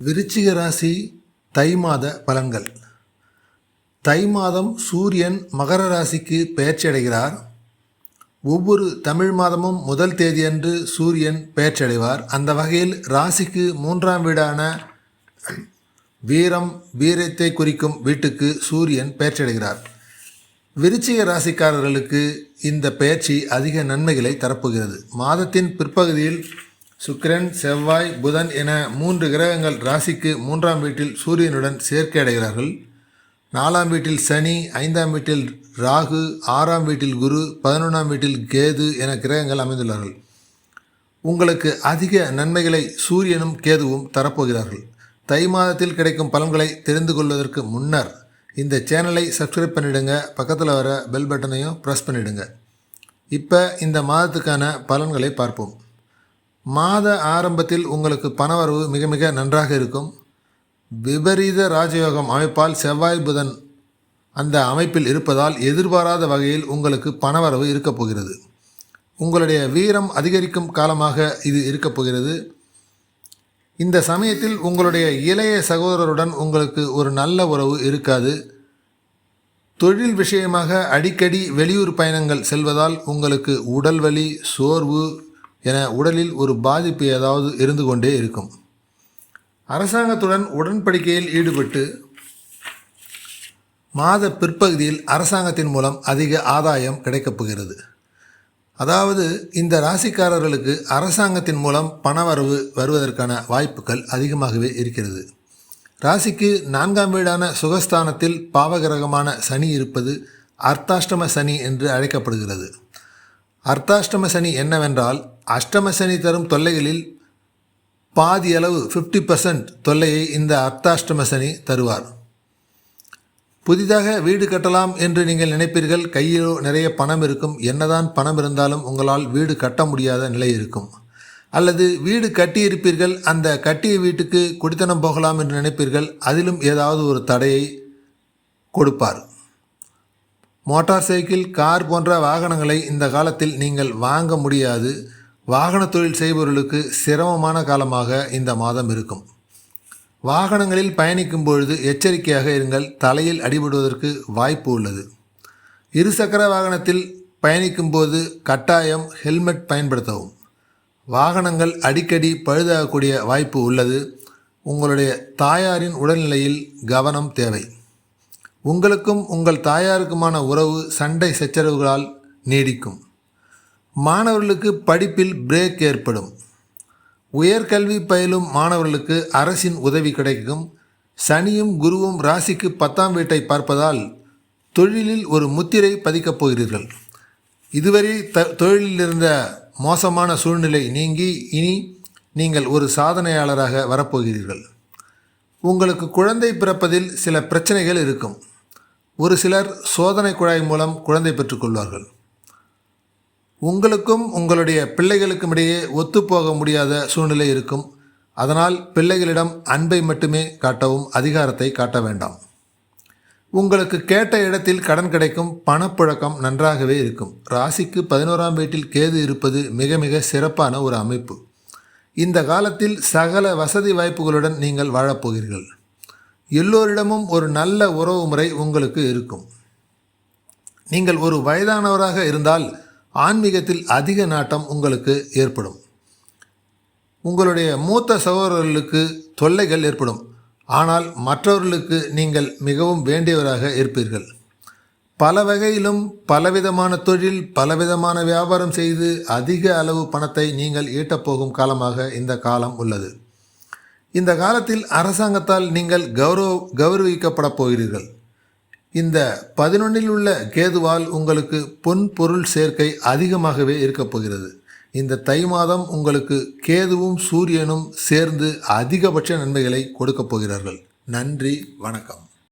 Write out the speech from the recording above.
விருச்சிக ராசி தை மாத பலன்கள். தை மாதம் சூரியன் மகர ராசிக்கு பெயர்ச்சி அடைகிறார் ஒவ்வொரு தமிழ் மாதமும் முதல் தேதியன்று சூரியன் பெயர்ச்சி அடைவார் அந்த வகையில் ராசிக்கு மூன்றாம் வீடான வீரம் வீரத்தை குறிக்கும் வீட்டுக்கு சூரியன் பெயர்ச்சி அடைகிறார் விருச்சிக ராசிக்காரர்களுக்கு இந்த பெயர்ச்சி அதிக நன்மைகளை தரப்போகிறது. மாதத்தின் பிற்பகுதியில் சுக்கிரன் செவ்வாய் புதன் என மூன்று கிரகங்கள் ராசிக்கு மூன்றாம் வீட்டில் சூரியனுடன் சேர்க்கை அடைகிறார்கள் நாலாம் வீட்டில் சனி ஐந்தாம் வீட்டில் ராகு ஆறாம் வீட்டில் குரு பதினொன்றாம் வீட்டில் கேது என கிரகங்கள் அமைந்துள்ளார்கள். உங்களுக்கு அதிக நன்மைகளை சூரியனும் கேதுவும் தரப்போகிறார்கள். தை மாதத்தில் கிடைக்கும் பலன்களை தெரிந்து கொள்வதற்கு முன்னர் இந்த சேனலை சப்ஸ்கிரைப் பண்ணிவிடுங்க பக்கத்தில் வர பெல் பட்டனையும் ப்ரெஸ் பண்ணிவிடுங்க இப்போ இந்த மாதத்துக்கான பலன்களை பார்ப்போம். மாத ஆரம்பத்தில் உங்களுக்கு பணவரவு மிக மிக நன்றாக இருக்கும். விபரீத ராஜயோகம் அமைப்பால் செவ்வாய் புதன் அந்த அமைப்பில் இருப்பதால் எதிர்பாராத வகையில் உங்களுக்கு பணவரவு இருக்கப் போகிறது. உங்களுடைய வீரம் அதிகரிக்கும் காலமாக இது இருக்கப் போகிறது. இந்த சமயத்தில் உங்களுடைய இளைய சகோதரருடன் உங்களுக்கு ஒரு நல்ல உறவு இருக்காது. தொழில் விஷயமாக அடிக்கடி வெளியூர் பயணங்கள் செல்வதால் உங்களுக்கு உடல் வலி சோர்வு என உடலில் ஒரு பாதிப்பு ஏதாவது இருந்து கொண்டே இருக்கும். அரசாங்கத்துடன் உடன்படிக்கையில் ஈடுபட்டு மாத பிற்பகுதியில் அரசாங்கத்தின் மூலம் அதிக ஆதாயம் கிடைக்கப் போகிறது. அதாவது இந்த ராசிக்காரர்களுக்கு அரசாங்கத்தின் மூலம் பணவரவு வருவதற்கான வாய்ப்புகள் அதிகமாகவே இருக்கிறது. ராசிக்கு நான்காம் வீடான சுகஸ்தானத்தில் பாவகிரகமான சனி இருப்பது அர்த்தாஷ்டம சனி என்று அழைக்கப்படுகிறது. அர்த்தாஷ்டம சனி என்னவென்றால் அஷ்டம சனி தரும் தொல்லைகளில் பாதி அளவு ஃபிஃப்டி பர்சன்ட் தொல்லையை இந்த அர்த்தாஷ்டம சனி தருவார். புதிதாக வீடு கட்டலாம் என்று நீங்கள் நினைப்பீர்கள். கையிலோ நிறைய பணம் இருக்கும். என்னதான் பணம் இருந்தாலும் உங்களால் வீடு கட்ட முடியாத நிலை இருக்கும். அல்லது வீடு கட்டியிருப்பீர்கள். அந்த கட்டிய வீட்டுக்கு குடித்தனம் போகலாம் என்று நினைப்பீர்கள். அதிலும் ஏதாவது ஒரு தடையை கொடுப்பார். மோட்டார் சைக்கிள் கார் போன்ற வாகனங்களை இந்த காலத்தில் நீங்கள் வாங்க முடியாது. வாகன தொழில் செய்பவர்களுக்கு சிரமமான காலமாக இந்த மாதம் இருக்கும். வாகனங்களில் பயணிக்கும் பொழுது எச்சரிக்கையாக இருங்கள். தலையில் அடிபடுவதற்கு வாய்ப்பு உள்ளது. இருசக்கர வாகனத்தில் பயணிக்கும் போது கட்டாயம் ஹெல்மெட் பயன்படுத்தவும். வாகனங்கள் அடிக்கடி பழுதாகக்கூடிய வாய்ப்பு உள்ளது. உங்களுடைய தாயாரின் உடல்நிலையில் கவனம் தேவை. உங்களுக்கும் உங்கள் தாயாருக்குமான உறவு சண்டை சச்சரவுகளால் நீடிக்கும். மாணவர்களுக்கு படிப்பில் பிரேக் ஏற்படும். உயர்கல்வி பயிலும் மாணவர்களுக்கு அரசின் உதவி கிடைக்கும். சனியும் குருவும் ராசிக்கு பத்தாம் வீட்டை பார்ப்பதால் தொழிலில் ஒரு முத்திரை பதிக்கப் போகிறீர்கள். இதுவரை த தொழிலில் இருந்த மோசமான சூழ்நிலை நீங்கி இனி நீங்கள் ஒரு சாதனையாளராக வரப்போகிறீர்கள். உங்களுக்கு குழந்தை பிறப்பதில் சில பிரச்சனைகள் இருக்கும். ஒரு சிலர் சோதனை குழாய் மூலம் குழந்தை பெற்றுக்கொள்வார்கள் உங்களுக்கும் உங்களுடைய பிள்ளைகளுக்கும் இடையே ஒத்துப்போக முடியாத சூழ்நிலை இருக்கும். அதனால் பிள்ளைகளிடம் அன்பை மட்டுமே காட்டவும் அதிகாரத்தை காட்ட வேண்டாம். உங்களுக்கு கேட்ட இடத்தில் கடன் கிடைக்கும் பணப்புழக்கம் நன்றாகவே இருக்கும். ராசிக்கு பதினோராம் வீட்டில் கேது இருப்பது மிக மிக சிறப்பான ஒரு அமைப்பு. இந்த காலத்தில் சகல வசதி வாய்ப்புகளுடன் நீங்கள் வாழப்போகிறீர்கள். எல்லோரிடமும் ஒரு நல்ல உறவு முறை உங்களுக்கு இருக்கும். நீங்கள் ஒரு வயதானவராக இருந்தால் ஆன்மீகத்தில் அதிக நாட்டம் உங்களுக்கு ஏற்படும். உங்களுடைய மூத்த சகோதரர்களுக்கு தொல்லைகள் ஏற்படும். ஆனால் மற்றவர்களுக்கு நீங்கள் மிகவும் வேண்டியவராக இருப்பீர்கள். பல வகையிலும் பலவிதமான தொழில் பலவிதமான வியாபாரம் செய்து அதிக அளவு பணத்தை நீங்கள் ஈட்டப்போகும் காலமாக இந்த காலம் உள்ளது. இந்த காலத்தில் அரசாங்கத்தால் நீங்கள் கௌரவ கௌரவிக்கப்பட போகிறீர்கள். இந்த பதினொன்றில் உள்ள கேதுவால் உங்களுக்கு பொன் பொருள் சேர்க்கை அதிகமாகவே இருக்கப் போகிறது. இந்த தை மாதம் உங்களுக்கு கேதுவும் சூரியனும் சேர்ந்து அதிகபட்ச நன்மைகளை கொடுக்கப் போகிறார்கள். நன்றி வணக்கம்.